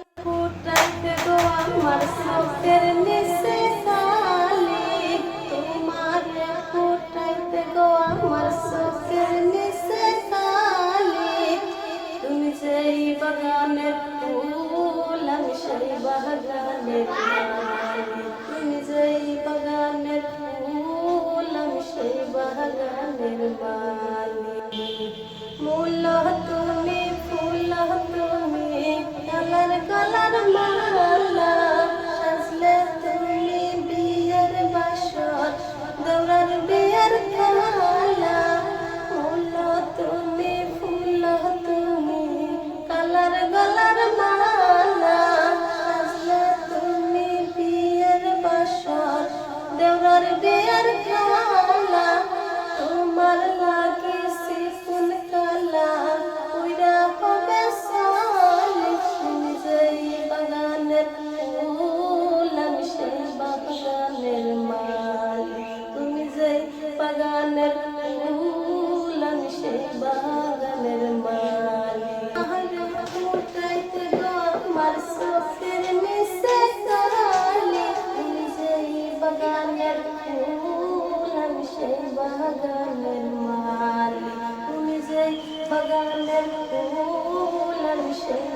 ফুটাইতে গো আমার চোখের নিচে কালি তোমার ফুটাইতে গো আমার চোখের নিচে কালি তুমি সেই বাগানের ফুল, আমি সেই বাগানের মালি মূল দেওরার বিয়ের সেই বাগানের মালি তুমি যে বাগানের ফুল সেই